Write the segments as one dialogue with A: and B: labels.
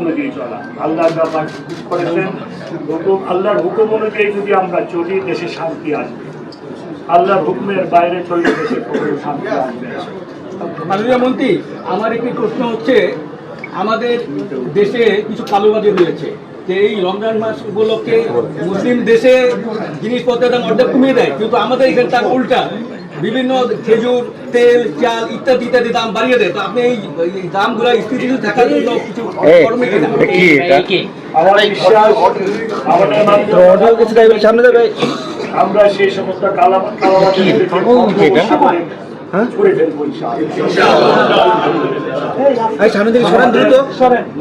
A: অনুযায়ী চলা। আল্লাহ করেছেন, হুকুম আল্লাহর হুকুম অনুযায়ী যদি আমরা চলি, দেশে শান্তি আসবে। আল্লাহর হুকুমের বাইরে দেশে শান্তি আসবে।
B: মাননীয় মন্ত্রী, আমার একটি প্রশ্ন হচ্ছে, আমাদের দেশে কিছু কালোবাজি রয়েছে যে এই রমজান মাস উপলক্ষে মুসলিম দেশে জিনিসপত্রের দাম অর্ধেক কমিয়ে দেয়, কিন্তু আমাদের এখানে তার উল্টা। বিভিন্ন খেজুর তেল চাল ইত্যাদি ইত্যাদি দাম বাড়িয়ে দেয়। তো আপনি এই দামগুলো স্থিতিশীল থাকার জন্য কিছু করবেন কিনা
A: আমার বিশ্বাস আমাদের মাধ্যমে
C: সামনে যাবে
A: আমরা সেই সমস্ত কালা কালাবাজি ছুড়ে ফেলব ইনশাআল্লাহ।
C: সামনে দিকে সরান দ্রুত।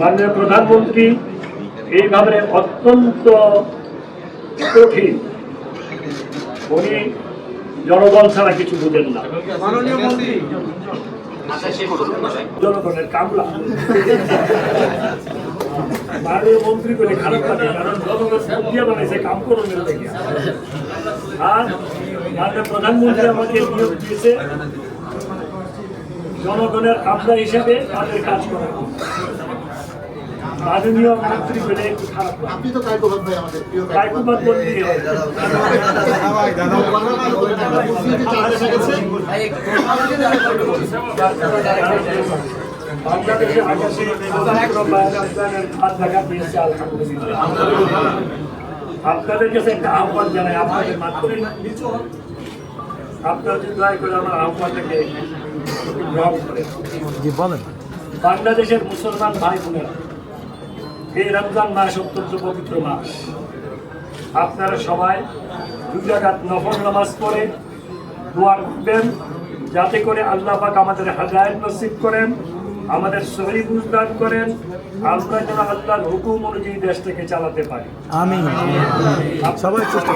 A: মাননীয় প্রধানমন্ত্রী এইভাবে অত্যন্ত কঠিন। উনি জনগণ ছাড়া কিছু বুঝেন না। জনগণের কামলা। মাননীয় মন্ত্রী করে খারাপ লাগে কারণ জনগণ দিয়ে বানাইছে কাম করুন আর মাননীয় প্রধানমন্ত্রী আমাকে নিয়োগ দিয়েছে। জনগণের কামলা হিসেবে তাদের কাজ করা। মাননীয় মন্ত্রী বলে একটু খারাপ।
D: আপনি তো কায়কোবাদ ভাই আমাদের প্রিয়
A: কায়কুবাদ বললেই হয়।
D: মুসলিমকে চার দেখা গেছে
A: বাংলাদেশে আকাশে হাত দেখা পেয়েছে আলহামদুলিল্লাহ। আপনাদের কাছে একটা আহ্বান জানাই আপনাদের মাধ্যমে আপনারা যদি দয়া করে আমার আহ্বানটাকে একটু গ্রহণ করেন বাংলাদেশের মুসলমান ভাই বোনেরা এই রমজান মাস অত্যন্ত পবিত্র মাস। আপনারা সবাই দুই জায়গাত নফল নামাজ পড়ে দোয়া করবেন যাতে করে আল্লাহ পাক আমাদের হাদায়ত নসিব করেন আমাদের সহি বুঝদান করেন। আমরা যেন আল্লাহর হুকুম অনুযায়ী দেশটাকে চালাতে পারি।
C: আমি সবাই চেষ্টা